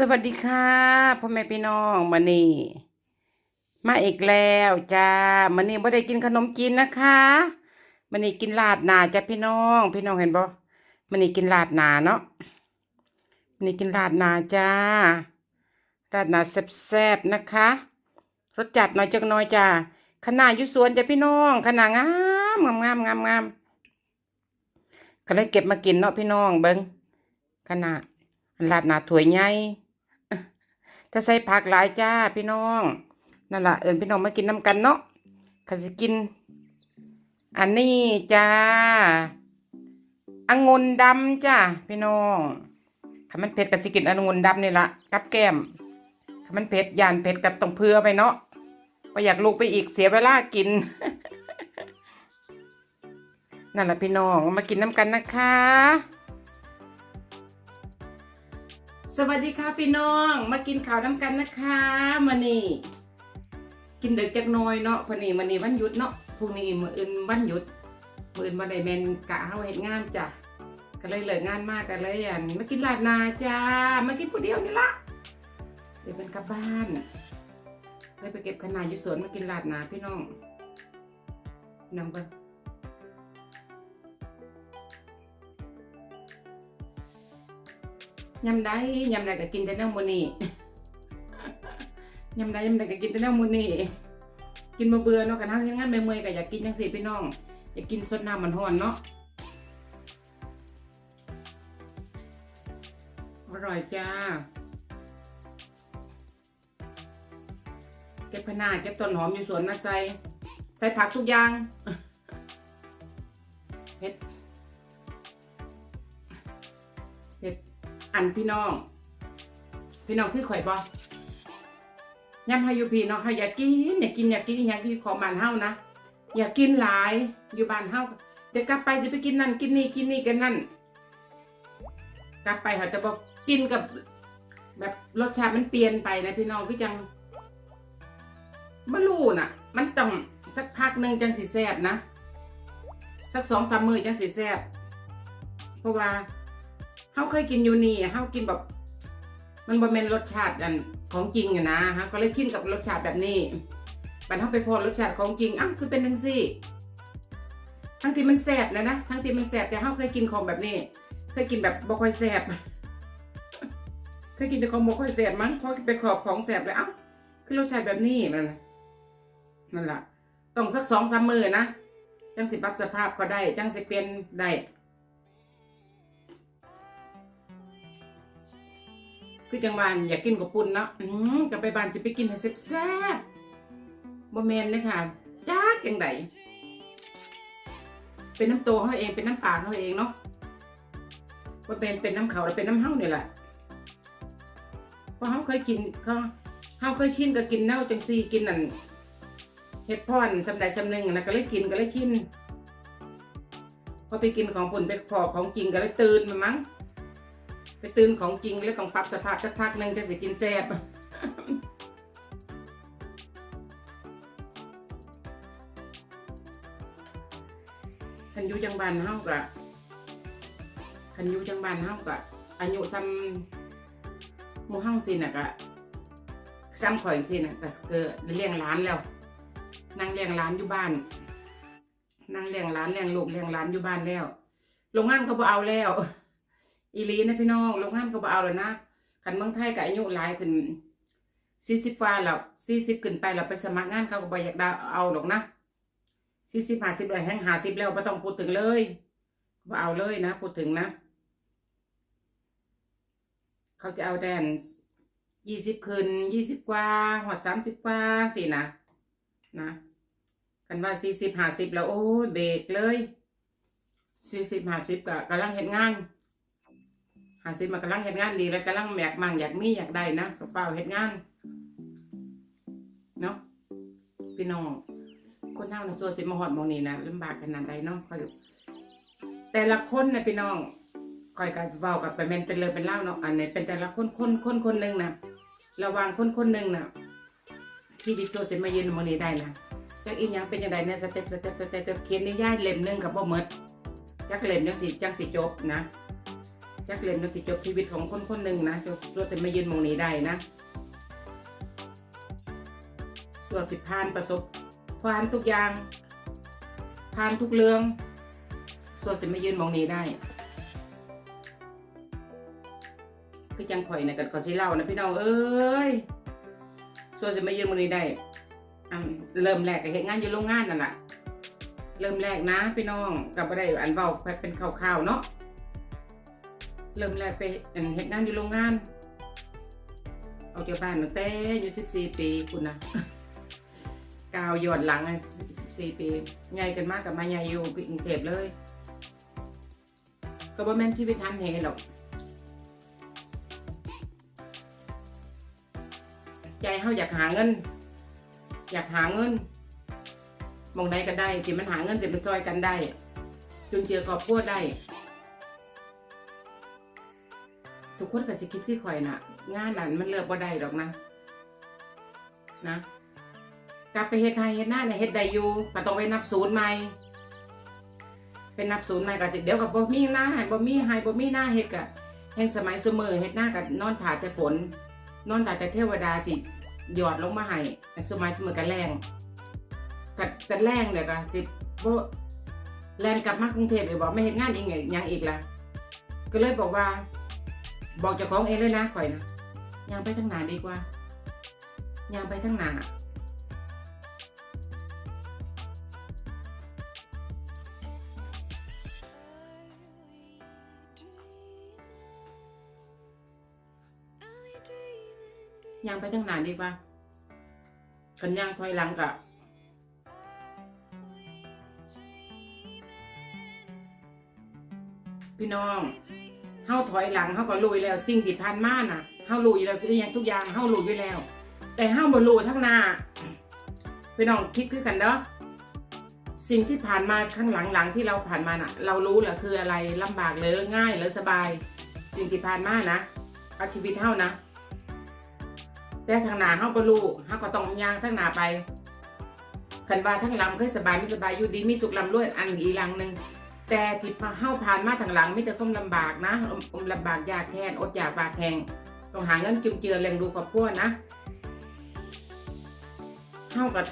สวัสดีค่ะพ่อแม่พี่น้องมานี่มาอีกแล้วจ้ามานี่ไม่ได้กินขนมจีนนะคะมานี่กินลาดหนาจ้ะพี่น้อง พี่น้องเห็นบ่มานี่กินลาดหนาเนาะมานี่กินลาดหนาจ้าลาดหนาแซ่บๆนะคะรสจัดหน่อยจักหน่อยจ้าขนาดยู่สวนจ้ะพี่น้องขนาดงามงามงามงามงามก็เลยเก็บมากินเนาะพี่น้องเบิ้งขนาดลาดหนาถวยใหญ่ ถ้าใส่ผักหลายจ้าพี่น้องนั่นละเอิญพี่น้องมากินน้ำกันเนาะข้าสิกิน อันนี้จ้าองุ่นดำจ้าพี่น้องถ้ามันเผ็ดก็สิกินองุ่นดำนี่ละกับแก้มถ้ามันเผ็ดยานเผ็ดกับต้องเพื่อไปเนาะว่าอยากลูกไปอีกเสียเวลากิน นั่นแหละพี่น้องมากินน้ำกันนะคะ สวัสดีค่ะพี่น้องมากินข้าวน้ำกันนะคะมานี่กินเด็กจักน้อยเนาะพอนี่มานี่วันหยุดเนาะพรุ่งนี้มื้ออื่นวันหยุดมื้ออื่นบ่ได้แม่นกะเฮาเฮ็ดงานจ้ะก็เลยเลิกงานมากกันเลยอันมากินลาดนาจ้ามากินผู้เดียวนี่ละเดี๋ยวเป็นกลับบ้านเลยไปเก็บขนาดอยู่สวนมากินลาดนาพี่น้องน้องไป ยำได้ยำได้ก็กินแต่เนื้อมูนี่ยำได้ยำได้ก็กินแต่เนื้อมูนี่กินมาเบื่อเนาะกันทั้งงานเมื่อยๆก็อยากกินจังสิพี่น้องอยากกินสดน้ำมันร้อนเนาะอร่อยจ้าเก็บพนาเก็บต้นหอมอยู่สวนมาใส่ใส่ผักทุกอย่างเผ็ด อันพี่น้อง พี่น้องคือข่อยบอยำให้อยู่พี่น้องเขาอยากกินอยากกินอยากกินอหย่างที่ของบ้านเฮานะอยากกินหลายอยู่บ้านเฮาเดี๋ยวกลับไปจะไปกินนั่นกินนี่กินนี่กันนั่นกลับไปเขาจะบอกกินกับ แบบรสชาติมันเปลี่ยนไปนะพี่น้องพี่จังไม่รู้น่ะ มันต้องสักพักหนึ่งจังสีแซบนะ สักสองสามมือจังสีแซบเพราะว่า เขาเคยกินอยู่นี่เขากินแบบ มันบ่เป็นรสชาติอันของจริงอะนะฮะก็เลยกินกับรสชาติแบบนี้บันเขาไปพอรสชาติของจริงอ้าวคือเป็นทั้งซี่ทั้งที่มันแสบนะนะทั้งที่มันแสบแต่เขาเคยกินของแบบนี้เคยกินแบบบ่ค่อยแสบเคยกินแต่ของบ่ค่อยแสบมั้งพอไปขอบของแสบเลยอ้าคือรสชาติแบบนี้มันนั่นแหละต้องสักสองสามมือนะจังสิปรับสภาพก็ได้ จังสิเป็นได้ คือจังหวานอยากกินกับปุ่นเนาะอืมกลับไปบ้านจะไปกินให้แซ่บๆบ่แมนเลยค่ะจ้าจังไดเป็นน้ำโตเขาเองเป็นน้ำปลาเขาเองเนาะว่าเป็นเป็นน้ำเขาแล้วเป็นน้ำเฮ้าเนี่ยแหละเพราะเขาเคยกินเขาเขาเคยชินก็กินเน่าจังซีกินนั่นเห็ดพอนสำใดสำหนึ่งนะก็เลยกินก็เลยชินพอไปกินของปุ่นไปพอของจริงก็เลยตื่นมามั้ง ไปตื่นของจริงแล้วต้องปรับสภาพสักพักหนึ่งจะสิกินแซ่บคันยูจังบานเฮากะคันยูจังบานเฮากะอายุซ้ำหมู่เฮาสิน่ะกะซ้ำข่อยสิน่ะก็เกิดเลี้ยงหลานแล้วนั่งเลี้ยงหลานอยู่บ้านนั่งเลี้ยงหลานเลี้ยงลูกเลี้ยงหลานอยู่บ้านแล้วโรงงานเขาบ่เอาแล้ว อีลีนะพี่น้องโรงงานก็บ่เอาแล้วนะคันเมืองไทยก็อายุหลายขึ้นสี่สิบกว่าแล้วสี่สิบขึ้นไปแล้วไปสมัครงานเขาก็บ่อยากได้เอาหรอกนะสี่สิบห้าสิบเลยแห้งห้าสิบแล้วไม่ต้องพูดถึงเลยบ่เอาเลยนะพูดถึงนะ เขาจะเอาแดนยี่สิบขึ้นยี่สิบกว่าหัวสามสิบกว่าสินะนะกันว่าสี่สิบห้าสิบแล้วโอ้ยเบรกเลยสี่สิบห้าสิบก็กำลังเห็นงาน หาซิมากำลังเฮ็ดงานดีแล้วกำลังอยากมั่งอยากมีอยากได้นะก็เฝ้าเฮ็ดงานเนาะพี่น้องคนเฮานะสัวสิมาฮอดมองนี้นะลำบากขนาดใดเนาะคอยแต่ละคนนะพี่น้องคอยก็เว้ากับไปแมนเป็นเรื่องเป็นเล่าเนาะอันนี้เป็นแต่ละคนคนคนคนหนึ่งนะระว่างคนคนหนึ่งนะที่ดิโซจะมายืนมองนี้ได้นะจักอีหยังเป็นจังได๋เนี่ยสเต็ปสเต็ปสเต็ปเขียนนิยายเล่มหนึ่งก็บ่หมดจักเล่มจังสิจังสิจบนะ จักเล่นมันสิจบชีวิตของคนคนหนึ่งนะจะรถแต่ไม่ยืนมองนี้ได้นะส่วนผิดพานประสบผ่านทุกอย่างผ่านทุกเรื่องส่วนจะไม่ยืนมองนี้ได้ คือจังข่อยนะกันก็สิเล่านะพี่น้องเอ้ยส่วนจะไม่ยืนมองนี้ได้เริ่มแรกก็เห็นงานอยู่โรงงานนั่นแหละเริ่มแรกนะพี่น้องกับบ่ได้อันเบาเป็นข่าวๆเนาะ เริ่มแรกไปเห็นเหตุงานอยู่โรงงาน เอาเจ้าบ้านตั้งแต่อายุ14ปีคุณนะกาวหยอดหลังอะ14ปีใหญ่กันมากกับมาใหญ่อยู่กรุงเทพเลย ก็บ่แม่นชีวิตทันเหหรอกใจเฮาอยากหาเงิน อยากหาเงินมองใดก็ได้ที่มันหาเงินจะไปซอยกันได้ จนเจือครอบครัวได้ ทุกคนก็สิคิดที่ข่อยน่ะงานนั้นมันเลือกบ่ได้ดอกนะ นะ กลับไปเฮ็ดไทยเฮ็ดหน้าเนี่ยเฮ็ดได้อยู่ก็ต้องไปนับศูนย์ใหม่เป็นนับศูนย์ใหม่ก็สิเดี๋ยวกับบ่มีหน้าให้บ่มีให้บ่มีหน้าเฮ็ดก็แห่งสมัยเสมอเฮ็ดหน้าก็นอนถ่าแต่ฝน นอนถ่าแต่เทวดาสิหยอดลงมาให้แต่สมัยเสมอก็แรงก็ก็แรงเดี๋ยวก็สิบ่แลนกลับมากรุงเทพอีกบอกไม่เฮ็ดงานอีกไงยังอีกละก็เลยบอกว่า บอกจ้าของเองเลยนะข่อยนะยางไปทั้งหนาดีกว่ายางไปทั้งหนาย่างไปทั้งหนาดีกว่ากันย่างถอยหลังกะพี่น้อง เฮาถอยหลังเฮาก็รู้อยู่แล้ว สิ่งที่ผ่านมาน่ะเฮารู้อยู่แล้วคืออหยังทุกอย่างเฮารู้อยู่แล้ว แต่เฮาบ่รู้ทั้งหน้าพี่น้องคิดคือกันเด้อสิ่งที่ผ่านมาข้างหลังๆที่เราผ่านมาน่ะ เรารู้แหละคืออะไรลำบากหรือง่ายหรือสบาย สิ่งที่ผ่านมานะเอาชีวิตเฮานะแต่ทางหน้าเฮาบ่รู้เฮาก็ต้องย่างทางหน้าไปคันว่าทั้งลังเคยสบายไม่สบายอยู่ดีมีสุขลำรวยอันอีหลังหนึ่ง แต่ที่เฮาผ่านมาทางหลังไมีแต่ความลำบากนะอมลำบากยากแค้นอดอยากปากแข็งต้องหาเงินจุนเจือเลงดูครอบครัวนะเฮาก็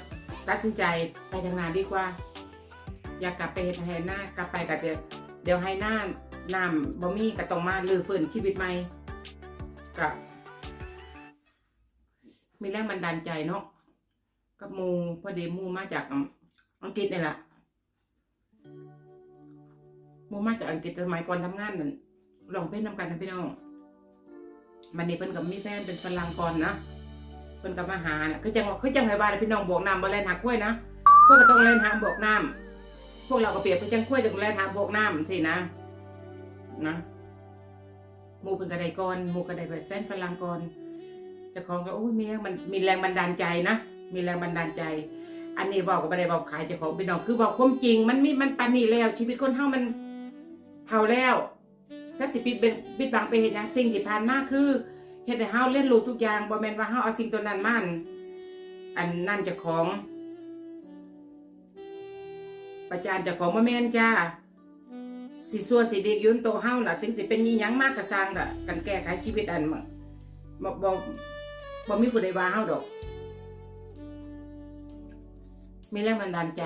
ตัดสินใจไปทางหน้าดีกว่า อยากกลับไปเฮ็ดให้หน้ากลับไปก็เดี๋ยวเดี๋ยวให้หน้าน้ำบ่มีก็ต้องมาลือฟื้นชีวิตใหม่ก็มีแรงบันดาลใจเนาะกับมูพอดีมูมาจากอังกฤษนี่แหละ มูมาจากอังกฤษสมัยก่อนทำงานนั่นลองเพลงนำกันนะพี่น้องมันนี่เพิ่นกับมีแฟนเป็นฝรั่งก่อนนะเพิ่นกับมาหาน่ะคือจังว่าคือจังไหบ้านพี่น้องบอกน้ำบ่แล่นหาข้วยนะข้วยก็ต้องแล่นหาบอกน้ำพวกเราก็เปรียบเป็นจังข้วยจะแล่นหาบอกน้ำสินะนะหมูเพิ่นก็ไดก่อนหมูก็ได้เป็นแฟนฝรั่งก่อนเจ้าของก็โอ้ยมีแรงมันมีแรงบันดาลใจนะมีแรงบันดาลใจ อันนี้บอกก็ไม่ไดบอกขายเจ้าของพี่น้องคือบอกความจริง มันมีมันปานนี้แล้วชีวิตคนเฮามัน เท่าแล้วถ้าสิปิดเป็นปิดบังไปเห็นอย่างสิ่งที่ผ่านมาคือเฮ็ดให้เฮาเล่นรู้ทุกอย่างบ่แมนว่าเฮาเอาสิ่งตัวนั้นมันอันนั่นจะของประจานจะของบ่แมนจ้าสิซัวสิดีอยืนโตเฮาล่ะถึงสิเป็นอีหยังมากก็สร้างล่ะกันแก้ไขชีวิตอันบ่บ่บ่บ่มีผู้ใดว่าเฮาดอก มีแรงบันดาลใจ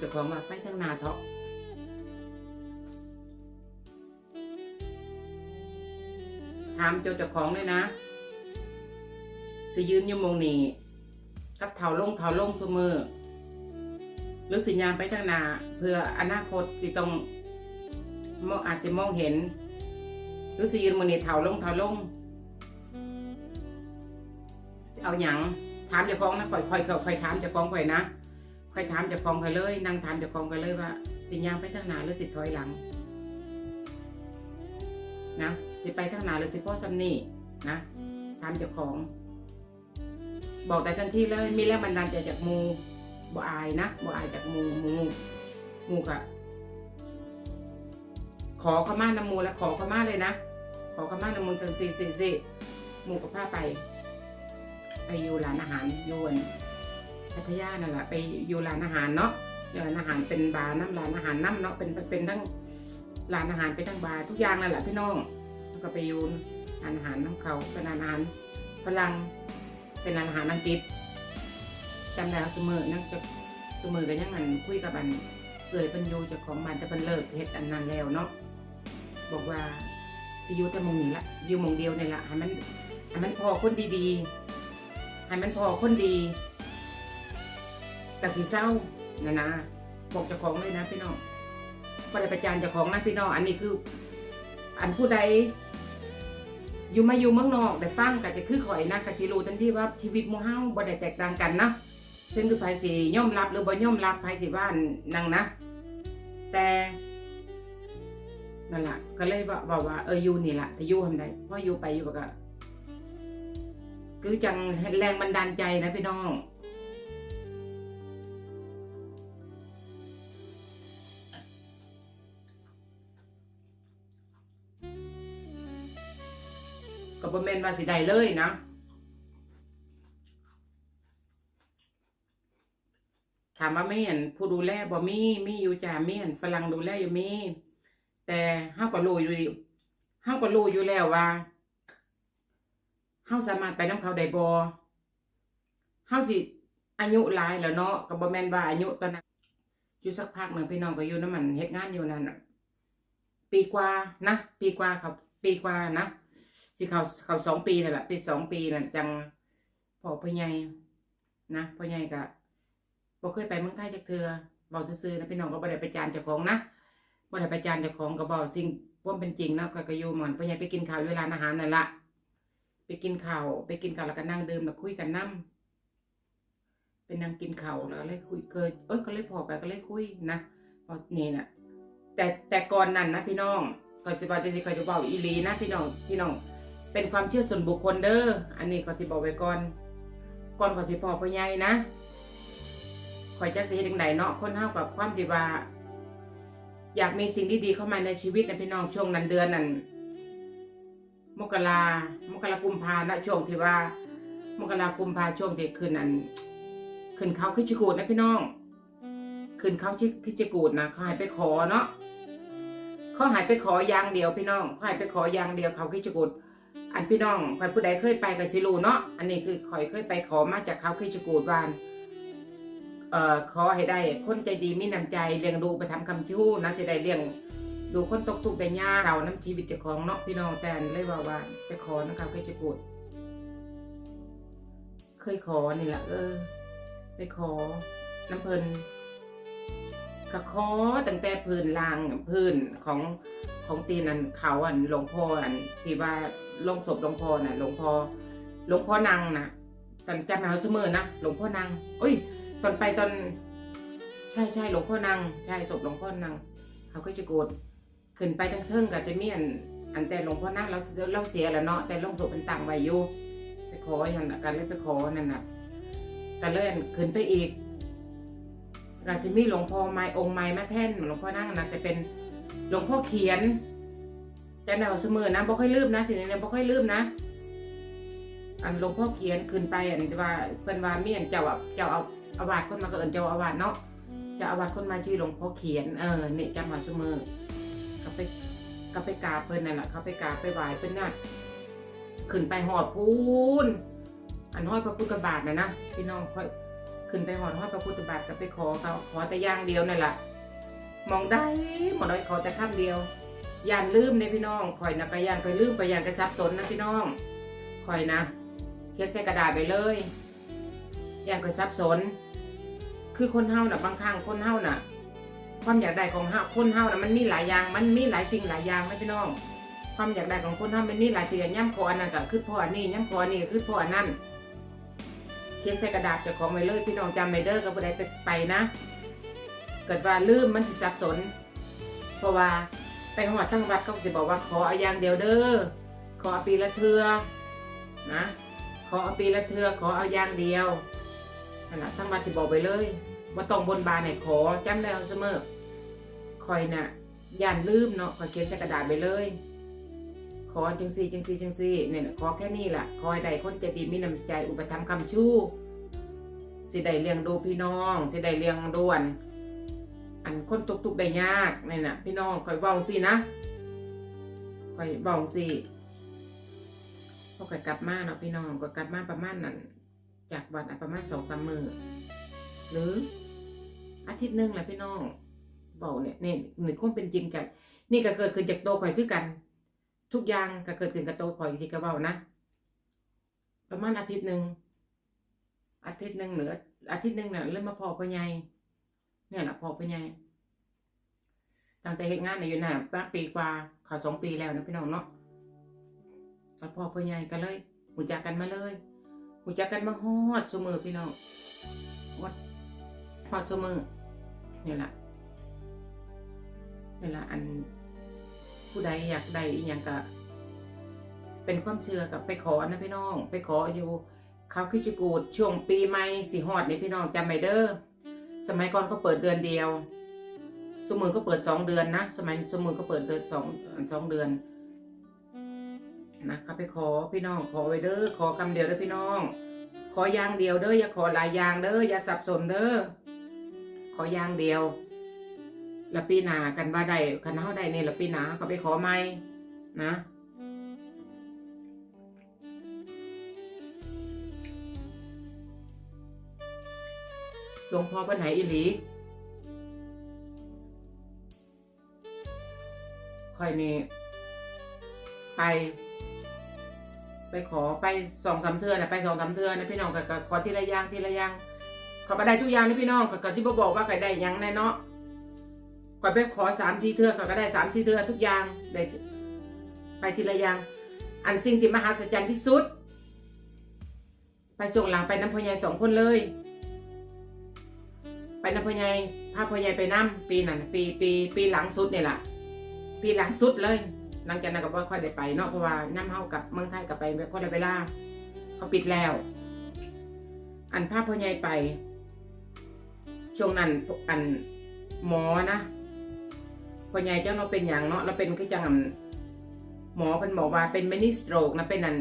เจ้าของว่าไปทางนาเถาะถามเจ้าเจ้าของเลยนะสิยืนอยู่มงนี้กับเถาลงเถาลงเสมอหรือสิยาไปทางนาเพื่ออนาคตที่ต้องมองอาจจะมองเห็น หรือสิยืนหมองนี้เถาลงเถาลงเอาหยังถามเจ้าของนะค่อยค่อยค่อยถามเจ้าของค่อยนะ ถามจ้าของไปเลย นั่งถามจ้าของไปเลยว่า สิยางไปทางหน้าหรือสิถอยหลัง นะสิไปทางหน้าหรือสิพ่อซัมนี่นะถามจ้าของ บอกแต่ทันทีเลย มีแรงบันดาลใจจากมูบ่อายนะบ่อายจากมูมูมูกะขอขมานำมูแล้วขอขมาเลยนะขอขมานำมูทันสี่สี่สี่มูกับผ้าไป ไปอยู่ร้านอาหารยวน พัทยานั่นแหละไปอยู่ร้านอาหารเนาะอยู่ร้านอาหารเป็นบาร์น้ำร้านอาหารน้ำเนาะเป็นเป็นทั้งร้านอาหารเป็นทั้งบาร์ทุกอย่างนั่นแหละพี่น้องแล้วก็ไปอยู่ร้านอาหารน้ำเขาเป็นร้านอาหารฝรั่งเป็นร้านอาหารอังกฤษจำได้ว่าเสมอนั่งจะเสมอกันยังมันคุยกับอันเอ่ยเป็นยูจากของบ้านแต่เป็นเลิกเฮ็ดอันนั้นแล้วเนาะบอกว่าสิยูแต่มงนี้ละอยู่มองเดียวนี่ละให้มันให้มันพอคนดีๆให้มันพอคนดี แต่สีเศร้านะนะบอกเจ้าของเลยนะพี่น้องบ่ได้ประจานเจ้าของนะพี่น้อง อันนี้คือ อันผู้ใดอยู่มาอยู่เมืองนอกแต่ฟังก็จะคือข่อยนะก็สิรู้ทันทีว่าชีวิตหมู่เฮาบ่ได้แตกต่างกันนะซึ่งคือไผสิย่อมรับหรือบ่ย่อมรับไผสิว่านั่งนะ แต่นั่นแหละก็เลยบอกว่าเอออยู่นี่แหละแต่อยู่ทำไดเพราะอยู่ไปอยู่ก็คือจังแรงบันดาลใจนะพี่น้อง บ่แม่นว่าสิได้เลยนะถามว่าไม่เห็นผู้ดูแลบ่มีมีอยู่จ้ามีเห็นฝรั่งดูแลอยู่มี แต่เฮาก็รู้อยู่ดิเฮาก็รู้อยู่แล้วว่าเฮาสามารถไปนํเขาได้บ่เฮาสิอายุหลายแล้วเนาะก็บ่แม่นว่าอายุตอนนั้นอยู่สักพักหนึ่งพี่น้องก็อยู่นํมันเฮ็ดงานอยู่นั่นปีกว่านะปีกว่าครับ ปีกว่านะ สิเขาเขาสองปีนั่นแหละปีสองปีนั่นจังพอพ่อใหญ่นะพ่อใหญ่ก็บ่เคยไปเมืองไทยจักเทือเบาซื่อๆนะพี่น้องก็บ่ได้ไปจานเจ้าของนะบ่ได้ไปจานเจ้าของก็บอกสิ่งว่าเป็นจริงเนาะก็ก็อยู่หมอนพ่อใหญ่ไปกินข้าวอยู่ร้าอาหารนั่นละไปกินข้าวไปกินข้าวแล้วก็นั่งดื่มแล้วคุยกันนํเป็นนั่งกินข้าวแล้วก็เลยคุยเกิดเอ้ยก็เลยพอไปก็เลยคุยนะพอนี่นะแต่แต่ก่อนนั้นนะพี่น้องก็จะบอกจะสิก็จะบอกอีลีนะพี่น้องพี่น้อง เป็นความเชื่อส่วนบุคคลเด้อ อันนี้ก็สิบอกไว้ก่อน ก่อนขอสิพอพ่อใหญ่นะขอยจะสิเฮ็ดจังไดเนาะ คนเฮากับความที่ว่า อยากมีสิ่งดีๆเข้ามาในชีวิตนะพี่น้องช่วงนั้นเดือนนั้น มกรามกรากุมภานะช่วงที่ว่า มกรากุมภาช่วงที่ขึ้นนั้นขึ้นเขาคิกูดนะพี่น้องขึ้นเขาชิคิกูดนะเขาให้ไปขอเนาะเขาหายไปขออย่างเดียวพี่น้องเขาหายไปขออย่างเดียวเขาคิกูด อันพี่น้องข่อยผู้ใดเคยไปกับสิรูเนาะอันนี้คือข่อยเคยไปขอมาจากเขาคิดกูดวานเอ่อขอให้ได้คนใจดีมีน้ำใจเลี้ยงดูไปทำคำชู้นะจะได้เลี้ยงดูคนตกทุกข์ได้ยากเราน้ำชีวิตเจ้าของเนาะพี่น้องแต่เลยว่าว่าไปขอนะครับคิดกูดเคยขอนี่แหละเออไปขอน้ำเพลิน ก็ขอตั้งแต่พื้นลางพื้นของของตีนอันเขาอันหลวงพ่ออันที่ว่าลงศพหลวงพ่อน่ะหลวงพ่อหลวงพ่อนางน่ะสันจำเอาเสมอนะหลวงพ่อนางเอ้ย ตอนไปตอน ใช่ใช่หลวงพ่อนางใช่ศพหลวงพ่อนางเขาก็จะโกรธขึ้นไปทั้งเทิงกับจะมีอันอันแต่หลวงพ่อนางเราเราเสียแล้วเนาะแต่ลงศพเป็นต่างไว้อยู่ไปขออย่างนั้นกันเลยไปขอนั่นน่ะกันเลยขึ้นไปอีก ก็จะมีหลวงพ่อไม้องค์ไม้มาแท่นหลวงพ่อนั่งนะแต่เป็นหลวงพ่อเขียนจะเดาเสมอนะบ่ค่อยลืมนะสิ่งนี้บ่ค่อยลืมนะอันหลวงพ่อเขียนขึ้นไปอันว่าเพิ่นว่ามีอันเจ้าเจ้าเอาอาวาสคนมาก็เอิ้นเจ้าอาวาสเนาะเจ้าอาวาสคนมาชื่อหลวงพ่อเขียนเออเนี่ยจำมาเสมอก็ไปก็ไปกาเพิ่นนั่นแหละเขาไปกาไปไหว้เพิ่นน่ะขึ้นไปหอดพูนอันห้อยพระพุทธบาทนะนะพี่น้องค่อย ขึ้นไปหอดห้อยพระพุทธบาทก็ไปขอเขาขอแต่อย่างเดียวนั่นแหละมองได้หมองได้ขอแต่ข้ามเดียวย่านลืมเนี่ยพี่น้องข่อยนะก็ย่านข่อยลืมไปย่านก็ซับสนนะพี่น้องข่อยนะเขียนใส่กระดาษไปเลยย่านข่อยซับสน คือคนเฮาน่ะบางครั้งคนเฮาน่ะ ความอยากได้ของเฮาคนเฮาน่ะมันมีหลายอย่าง มันมีหลายสิ่งหลายอย่างนะพี่น้อง ความอยากได้ของคนเฮามันมีหลายสิ่งย่ำคออันนั้นก็คือพ่ออันนี้ย่ำคออันนี้ก็คือพ่ออันนั้น เขียนใส่กระดาษจะของไว้เลยพี่น้องจำไม่เด้อก็บ่ได้ไปไปนะ เกิดว่าลืมมันสิสับสน เพราะว่าไปหอดทั้งวัดเขาจะบอกว่าขอเอาอย่างเดียวเด้อขอเอาปีละเทือนะขอเอาปีละเทือขอเอาอย่างเดียวนั่นแหละทั้งวัดจะบอกไปเลยว่าต้องบนบานไหนขอจำได้เอาเสมอคอยน่ะย่านลืมเนาะคอเขียนใส่กระดาษไปเลย ขอจังซี่จังซี่จังซี่เนี่ยขอแค่นี้ล่ะขอใด้คนใจดีมีน้ำใจอุปถัมภ์คำชู้สิได้เลี้ยงดูพี่น้องสิได้เลี้ยงด่วน อันคนตุกตุกๆได้ยากเนี่ยนะพี่น้องคอยเว้าสินะคอยเว้าสิพอคอยกลับมาเนาะพี่น้องก็กลับมาประมาณนั้นจากวันประมาณสองสามมือหรืออาทิตย์หนึ่งแหละพี่น้องเบาเนี่ยเนี่ยหนึ่งความเป็นจริงจากนี่ก็เกิดขึ้นจากโตวข่อยคือกัน ทุกอย่างก็เกิดขึ้นกับโตวข่อยที่กระเบ้านะประมาณอาทิตย์หนึ่งอาทิตย์หนึ่งหรืออาทิตย์หนึ่งเนี่ยเริ่มมาพอพ่อใหญ่เนี่ยแหละพอพ่อใหญ่ตั้งแต่เหตุงานในอยู่น่ะปาปีกว่าเขาสองปีแล้วนะพี่น้องเนาะก็พอพอใหญ่กันเลยหูจักกันมาเลยหูจักกันมาฮอดสมือพี่น้องฮอดฮอดสมือนี่แหละนี่แหละอัน ผู้ใดอยากได้อีหยังก็เป็นความเชื่อกับไปขอนะพี่น้อง ไปขออยู่เขาคิจิกูดช่วงปีใหม่สีหอดนี่พี่น้องจำไว้เด้อสมัยก่อนก็เปิดเดือนเดียว สมือก็เปิดสองเดือนนะสมัยสมือก็เปิดเดือนสองสองเดือนนะก็ไปขอพี่น้องขอไว้เด้อขอคำเดียวเด้อพี่น้อง ขออย่างเดียวเด้ออย่าขอหลายอย่างเด้ออย่าสับสนเด้อขออย่างเดียว ล้วปีนากันว่าได้คันเฮาได้เนี่ยแล้วปีนาก็ไปขอใหม่นะหลวงพ่อเพิ่นไหนอีหลีค่อยนี่ไป ไปขอไปสองสามเทือนะไปสองสามเทือนะพี่น้องก็ก็ขอทีละอย่างทีละอย่างเขาก็ได้ทุกอย่างนะพี่น้องก็ก็สิบ่บอกว่าใครได้ยังแน่เนาะ ก่อนไปขอสามสี่เทือกก็ได้สามสี่เทือทุกอย่างได้ไปทีละอย่าง อันสิ่งที่มหัศจรรย์ที่สุด ไปส่งหลังไปน้ำพอใหญ่สองคนเลย ไปน้ำพอใหญ่พาพอใหญ่ไปน้ำปีนั้นปีปีปีหลังสุดเนี่แหละปีหลังสุดเลย หลังจากนั้นก็บ่ค่อยได้ไปเนาะเพราะว่าน้ำเฮากับเมืองไทยกับไปแบบคนละเวลาเขาปิดแล้ว อันพาพอใหญ่ไปช่วงนั้นอันหมอนะ พ่อใหญ่เจ้าเราเป็นอย่างเนาะเราเป็นคือจังหมอเป็นบอกว่าเป็นมินิสโตรกนะเป็นอัน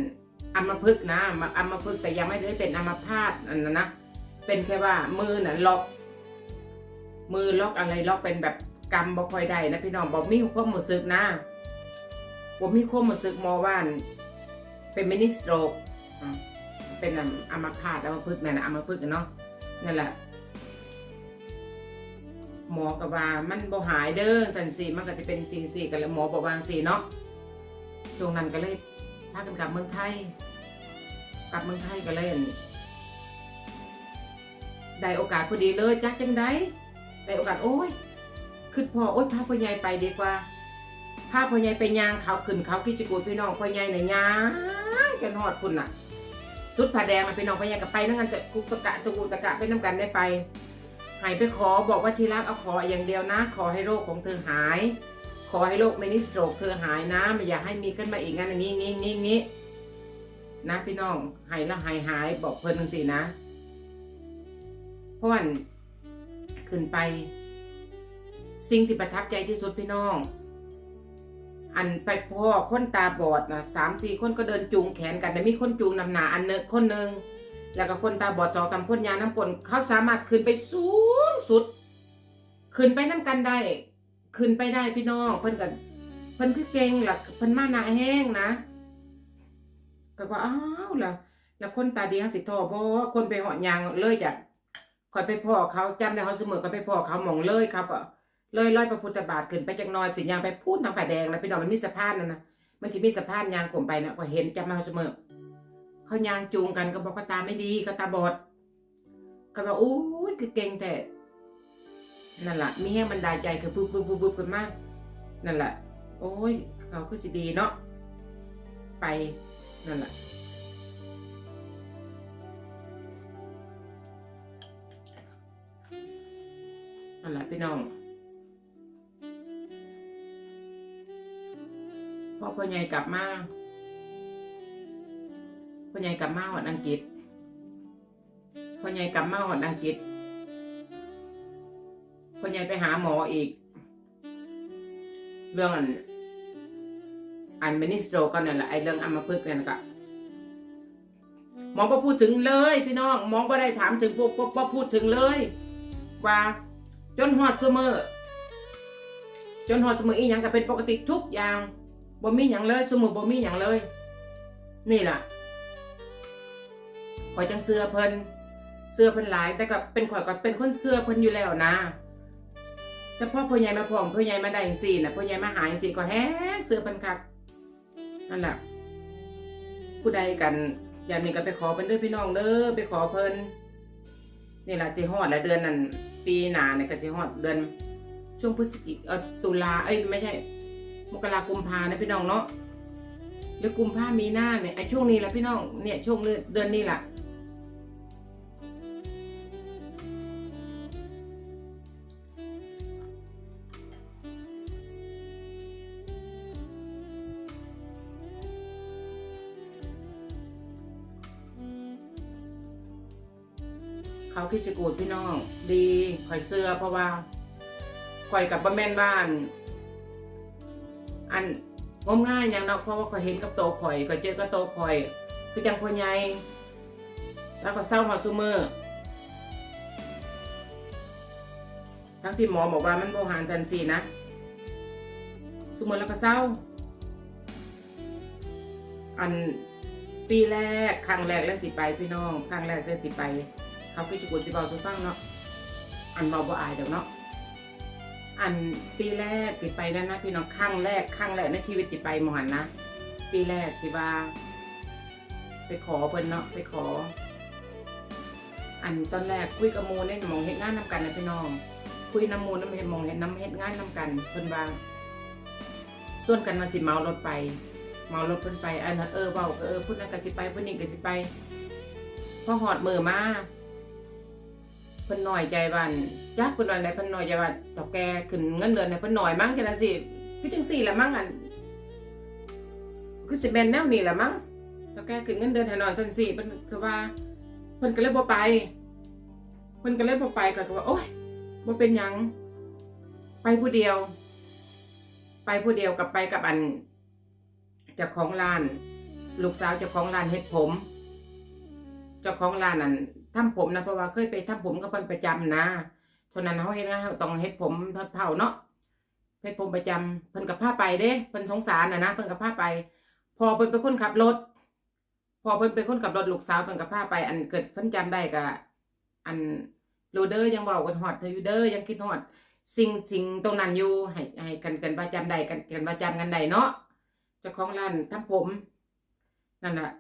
อัมพฤกษ์นะอัมพฤกษ์แต่ยังไม่ได้เป็นอัมพาตอันนั้นนะเป็นแค่ว่ามือน่ะล็อก มือล็อกอะไรล็อกเป็นแบบกำบ่คอยได้นะพี่น้องบอกมีความรู้สึกนะผมมีความรู้สึกหมอว่านเป็นมินิสโตรกเป็นอันอัมพาตอัมพฤกษ์นั่นนะอัมพฤกษ์เนาะนั่นแหละ หมอก็ว่ามันบ่หายเด้อสันสีมันก็จะเป็นสีสีกันแล้วหมอบอกว่าสีเนาะช่วงนั้นก็เลยพากันกลับเมืองไทย กลับเมืองไทยก็เลยได้โอกาสพอดีเลยจักจังได้ได้โอกาสโอ้ยขึ้นพอโอ้ยพาพ่อใหญ่ไปดีกว่าพาพ่อใหญ่ไปย่างเขาขึ้นเขาคิจกูดพี่น้องพ่อใหญ่น่ะย่างจนหอดคุณน่ะสุดผาแดงน่ะพี่น้องพ่อใหญ่ก็ไปนั่งกันจะกุกตะกะตะกูตะกะไปน้ำกันได้ไป หายไปขอบอกว่าที่รักเอาขออย่างเดียวนะ ขอให้โรคของเธอหาย ขอให้โรคเมนิสโตรกเธอหายนะไม่อยากให้มีขึ้นมาอีกงั้นอย่างนี้งี้งี้งี้นะพี่น้องหายแล้วหายหายบอกเพิ่นนึงสินะพราะว่าขึ้นไป สิ่งที่ประทับใจที่สุดพี่น้อง อันไปพ่อคนตาบอดนะสามสี่คนก็เดินจูงแขนกันแต่มีคนจูงนำหนาอันเนึงคนหนึ่ง แล้วก็คนตาบอดสองสามคนยาน้ำกลนเขาสามารถขึ้นไปสูงสุด ขึ้นไปน้ำกันได้ ขึ้นไปได้พี่น้องเพิ่นกันเพิ่นคือเก่งหลักเพิ่นมาหนาแห้งนะก็ว่าอ้าวล้วแล้วคนตาดีเขาสิทอบ่คนไปหอดยางเลยจากคอยไปพ่อเขาจำได้เขาเสมอก็ไปพ่อเขาหมองเลยครับอะเลยร้อยพระพุทธบาทขึ้นไปจักหน้อยสิยางไปพูดทางผาแดงนะพี่น้องมันมีสะพานนั่นนะมันจะมีสะพานยางข่มไปนะพอเห็นจำมาเขาเสมอ เขายางจูงกันก็บอกเขาตาไม่ดีเขาตาบอด ก็บอกโอ้ยคือเก่งแต่ นั่นแหละมีแห้งบันดาใจคือปุ๊บปุ๊บปุ๊บปุ๊บกันมาก นั่นแหละโอ้ย เขาคือสิดีเนาะไปนั่นแหละนั่นแหละพี่น้องพอพ่อใหญ่กลับมา พ่อใหญ่กลับมาหอดอังกฤษพ่อใหญ่กลับมาหอดอังกฤษพ่อใหญ่ไปหาหมออีก เรื่องอันอันมินิสโตรก็นั่นแหละไอ้เรื่องอัมพฤกษ์นั่นก็หมอบ่พูดถึงเลย พี่น้องหมอบ่ได้ถามถึงพวกบ่บ่พูดถึงเลย ว่าจนฮอดซุมือจนฮอดซุมืออีหยังก็เป็นปกติทุกอย่างบ่มีหยังเลยซุมือบ่มีหยังเลย นี่แหละ อยจังเสื้อเพิ่นเสื้อเพิ่นหลาย แต่ก็เป็นข่อยก็เป็นคนเสื้อเพิ่นอยู่แล้วนะแต่พ่อพ่อใหญ่มาพร้อมพ่อใหญ่มาได้จังซี่น่ะพ่อใหญ่มาหาจังซี่ก็แฮงเสื้อเพิ่นคักนั่นแหละผู้ใดกันอย่างนี้ก็ไปขอเพิ่นเด้อพี่น้องเด้อไปขอเพิ่นนี่แหละสิฮอดแล้วเดือนนั้นปีหนาเนี่ยก็สิฮอดเดือน ช่วงพฤศจิกเออตุลาเอ้ยไม่ใช่มกรากุมภานะพี่น้องเนาะหรือกุมภามีหน้าเนี่ยไอ้ช่วงนี้แหละพี่น้องเนี่ยช่วงเดือนนี้แหละ เขาคิจะกูดพี่น้อง ดีข่อยเสื้อเพราะว่าข่อยกับบะแม่นบ้าน อันงมง่ายอย่างเนาะเพราะว่าข่อยเห็นกับโตข่อยก็เจอกับโตข่อย คือจังพ่อใหญ่แล้วก็เศร้าหอดซูมือทั้งที่หมอบอกว่ามันโบหารทันสีนะซูมือแล้วก็เศร้า อันปีแรกครั้งแรกแล้วสิไปพี่น้องครั้งแรกแล้วสิไป เขาคือจะกูสิเบาสุฟังเนาะอันเบาบ่อายเดี๋ยวเนาะอันปีแรกที่ไปนั่นนะพี่น้องครั้งแรกครั้งแรกในชีวิตที่ไปหมหันนะปีแรกที่ว่า ไปขอเพิ่นเนาะไปขอ อันตอนแรกคุยกับมูเล่นมองเห็นงานนำกันนะพี่น้อง คุยน้ำมูน้ำเห็ดมองเห็นน้ำเห็ดงานนำกันเพิ่นว่าส่วนกันมาสิเมารถไป เมารถเพิ่นไปอันนั้นเออเบาเออพุ่นนั่นก็สิไปพุ่นนี่ก็สิไปพอหอดมือมา พิ่นน้อยใจบ้านจักเพิ่นว่าไหนเพิ่นน้อยใจว่าตอกแกขึ้นเงินเดือนให้เพิ่นน้อยมั้งจังซี่คือจังซี่ละมั้งอันคือสิแม่นแนวนี้ละมั้งตอกแกขึ้นเงินเดือนให้น้อยจังซี่เพิ่นคือว่าเพิ่นก็เลยบ่ไปเพิ่นก็เลยบ่ไปก็ว่าโอ๊ยบ่เป็นหยังไปผู้เดียว ไปผู้เดียวกับไปกับอันเจ้าของร้าน ลูกสาวเจ้าของร้านเฮ็ดผม เจ้าของร้านนั่น ทำผมนะเพราะว่าเคยไปทำผมกับเพิ่นประจำนะเท่านั้นเขาเฮ็ดงานเขาต้องเฮ็ดผมเผาเนาะเฮ็ดผมประจำเพิ่นกับผ้าไปเด้เพิ่นสงสารนะนะเพิ่นกับผ้าไป พอเพิ่นเป็นคนขับรถ พอเพิ่นเป็นคนขับรถลูกสาวเพิ่นกับผ้าไป อันเกิดเพิ่นจำได้ก็อันโรเดอร์ยังบอกกันฮอดเธออยู่เด้อยังคิดฮอดสิ่งสิ่งตรงนั้นอยู่ให้ให้กันกันประจำได้กันกันประจำกันได้เนาะเจ้าของร้านทำผมนั่นแหละ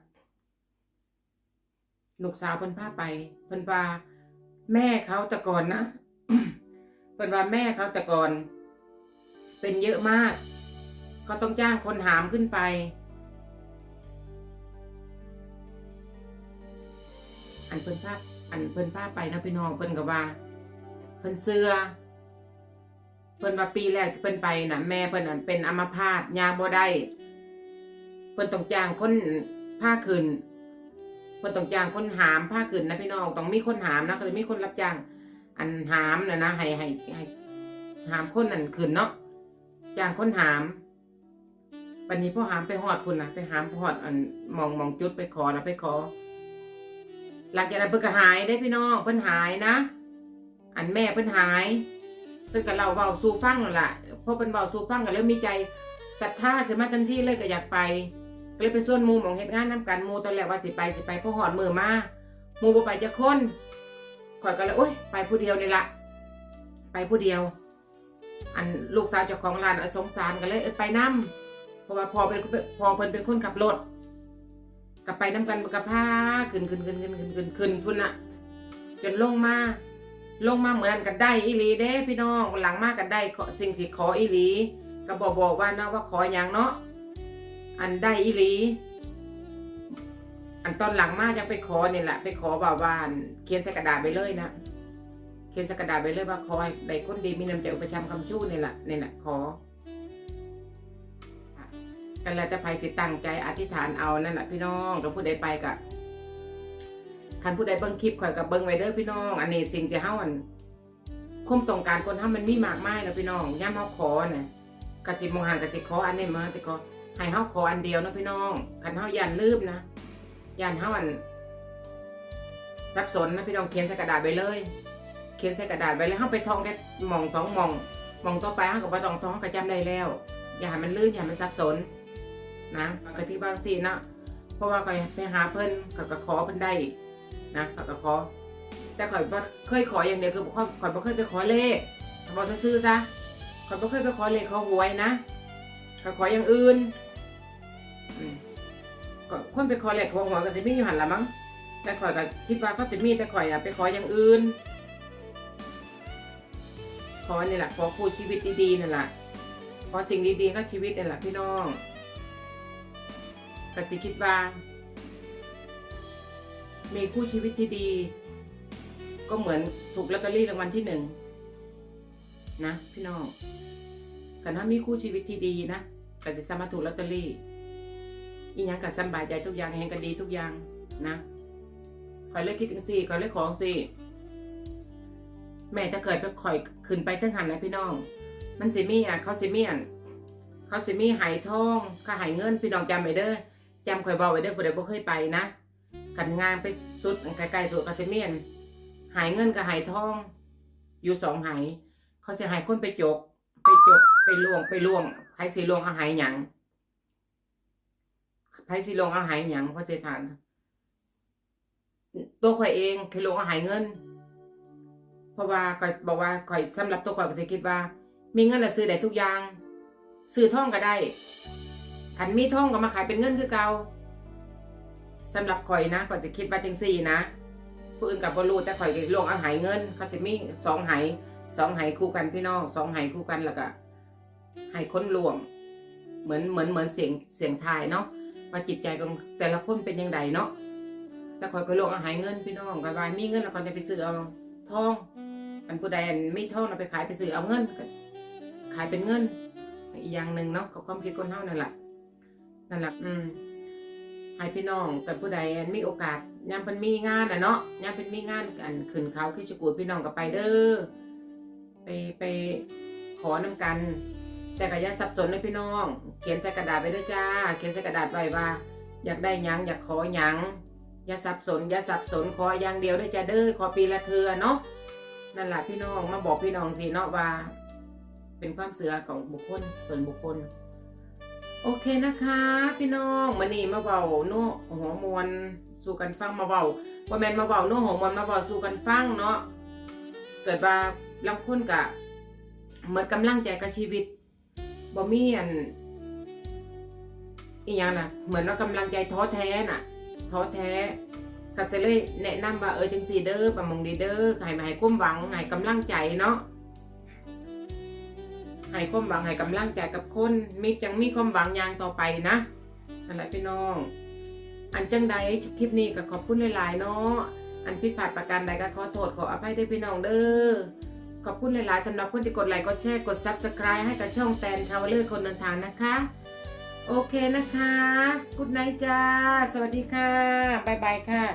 ลูกสาวเพิ่นพาไป เพิ่นว่าแม่เขาแต่ก่อนนะเพิ่นว่าแม่เขาแต่ก่อน เป็นเยอะมาก ก็ต้องจ้างคนหามขึ้นไป อันเพิ่นพาอันเพิ่นพาไปนะพี่น้องเพิ่นก็ว่า เพิ่นเสื้อเพิ่นว่าปีแรกที่เพิ่นไปน่ะแม่เพิ่นนั่นเป็นอัมพาตยาบ่ได้เพิ่นต้องจ้างคนผ้าคืน เพิ่นต้องจ้างคนหามผ้าขึ้นนะพี่น้องต้องมีคนหามนะก็จะมีคนรับจ้าง อันหามนะนะให้ให้ให้หามคนนั่นขึ้นเนาะจ้างคนหามวันนี้พ่อหามไปหอดคุณนะไปหามหอดอันมองมองจุดไปขอนะไปขอ หลังจากนั้นเพิ่นก็หายได้พี่น้องเพิ่นหายนะ อันแม่เพิ่นหายเพิ่นก็เล่าเบาสู่ฟังนั่นล่ะพอเพิ่นเบาสู่ฟังก็เริ่มมีใจศรัทธาขึ้นมาทันทีเลยก็อยากไป ก็เลยไปส่วนมูหมองเฮ็ดงานนํกันมูตอนแรกว่าสิไปสิไปพอหอดมือมาหมูบ่ไปจะคนข่อยก็เลยโอ๊ยไปผู้เดียวนี่ละไปผู้เดียว อันลูกสาวเจ้าของร้านอสงสารกันเลยเออไปนํเพราะว่าพอเป็นพอเพิ่นเป็นคนขับรถกับไปนํกันกับพาขึ้นขึ้นขึ้นขึ้นขึ้นขึ้นขึ้นพุ่นน่ะจนลงมาลงมาเหมือนกันได้อีหลีเด้พี่น้องหลังมากกันได้สิ่งที่ขออีหลีก็บอกบอกว่านะว่าขออย่างเนาะ อันได้อีหลี อันตอนหลังมายังไปขอเนี่ยแหละไปขอบ่าวบานเขียนใส่กระดาษไปเลยนะเขียนใส่กระดาษไปเลยว่าขอให้ได้คนดีมีน้ำใจอุปชัมภ์คำชู้นี่ยแหละเนี่ยแหละขอกันแล้วแต่ไผสิตั้งใจอธิษฐานเอานั่นแหละพี่น้องเราผู้ใดไปกะคันผู้ใดเบิ่งคลิปข่อยกับเบิ่งไวเด้อพี่น้อง อันนี้สิ่งที่เฮาอันคุ้มตรงการคนเฮามันมีมากมายนะพี่น้องย่ามเฮาขอน่ะกะจิมองหันกะจิขออันนี้มาจิขอ ให้เฮาขออันเดียวนะพี่น้องคันเฮายันลืมนะยันเฮาอันสับสนนะพี่น้องเขียนใส่กระดาษไปเลย เขียนใส่กระดาษไปเลยเฮาไปท่องแค่หม่องสองหม่องหม่องต่อไปเฮาก็บ่ต้องท่องก็จำได้แล้ว อย่าให้มันลื่นอย่าให้มันสับสนนะกะที่บางซีนะเพราะว่าข่อยไปหาเพิ่นก็ก็ขอเพิ่นได้นะก็ก็ขอแต่ข่อยบ่เคยขออย่างเดียวคือข่อยข่อยบ่เคยไปขอเลขบอกซื่อซะข่อยบ่เคยไปขอเลขขอหวยนะข่อยขออย่างอื่น ก็คนไปขอเลขขอหัวก็สิมีอยู่หันละมั้งแต่ข่อยก็คิดว่าเขาจะมีแต่ข่อยอะไปขออย่างอื่น ขอนี่แหละขอคู่ชีวิตดีๆนั่นแหละขอสิ่งดีๆก็ชีวิตนี่แหละพี่น้องก็สิคิดว่า มีคู่ชีวิตที่ดี ก็เหมือนถูกลอตเตอรี่รางวัลที่หนึ่งนะ พี่น้องกันถ้ามีคู่ชีวิตที่ดีนะก็จะสามารถถูกลอตเตอรี่ อีหยังก็สำบายใจทุกอย่างแห่งกันดีทุกอย่างนะคอยเลยคิดถึงสี่คอยเลยของสี่แม่จะเคยไปคอยขึ้นไปทั้งหันนะพี่น้อง มันสิมีอะเขาสิมีอะเขาสิมีไหทองเข้าไหเงินพี่น้องจำไว้เด้อจำคอยบอกไว้เด้อผู้ใดบ่เคยไปนะกันงานไปสุดไกลๆสุดเขาสิมีอันหายเงินกับหายทอง อยู่สองหายเขาสิหายคนไปจก ไปจกไปล่วงไปล่วงใครสิล่วงเอาหายหยัง ใครสิลงเอาหายหยังเพราะสิทานตัวข่อยเองเคยลงเอาหายเงิน เพราะว่าข่อยบอกว่าข่อยสำหรับตัวข่อยก็จะคิดว่า มีเงินแล้วซื้อได้ทุกอย่าง ซื้อท่องก็ได้ขันมีท่องก็มาขายเป็นเงินคือเก่าสำหรับข่อยนะข่อยจะคิดว่าจังสี่นะผู้อื่นกับบรูแต่ข่อยลงเอาหายเงิน เขาจะมีสองหายสองหายคู่กันพี่น้องสองหายคู่กันแล้วก็หายค้นรวม เหมือนเหมือนเหมือนเสียงเสียงทายเนาะ ว่าจิตใจของแต่ละคนเป็นยังไงเนาะแต่ข่อยก็ลงเอาหายเงินพี่น้องก็ว่ามีเงินแล้วก็จะไปซื้อเอาทอง อันผู้ใดอันไมีทองเราไปขายไปซื้อเอาเงินขายเป็นเงิน อีกอย่างหนึ่งเนาะกับความคิดคนเท่านั่นแหละนั่นแหละอืมให้พี่น้องแต่ผู้ใดอันมีโอกาสยามเป็นมีงานอะเนาะยามเป็นมีงานอันขึ้นเขาขี้ชกูดพี่น้องก็ไปเด้อไปไปขอน้กัน แต่ก็อย่าสับสนเลยพี่น้อง เขียนใส่กระดาษไปด้วยจ้า เขียนใส่กระดาษไว้ว่า อยากได้ยังอยากขอยังอย่าสับสนอย่าสับสนขออย่างเดียวด้วยจ้าเด้อขอปีละเทือเนาะนั่นแหละพี่น้องมาบอกพี่น้องสิเนาะว่า เป็นความเสือของบุคคลส่วนบุคคล โอเคนะคะ พี่น้องมานี่มาเบาโน่หัวมวลสู่กันฟังมาเบาว่าแมนมาเบาโน่หัวมวลมาเบาสู่กันฟังเนาะเกิดว่าลำคนกะเหมือนกำลังใจกับชีวิตบ่มีอัน อีหยังน่ะ เหมือนว่ากำลังใจท้อแท้น่ะ ท้อแท้ก็จะเลยแนะนำว่าเออจังสีเด้อประมงดีเด้อให้มาให้ความหวังให้กำลังใจเนาะให้ความหวังให้กำลังใจกับคนมีจังมีความหวังอย่างต่อไปนะนั่นแหละพี่น้อง อันจังใดคลิปนี้ก็ขอบคุณหลายๆเนาะอันผิดพลาดประการใดก็ขอโทษขออภัยด้วยพี่น้องเด้อขอบคุณหลายๆสำหรับคนที่กดไลค์กดแชร์กด subscribe ให้กับช่องแตนทาวเลอร์คนเดินทางนะคะ โอเคนะคะ กุดไนจ้า สวัสดีค่ะ บ๊ายบายค่ะ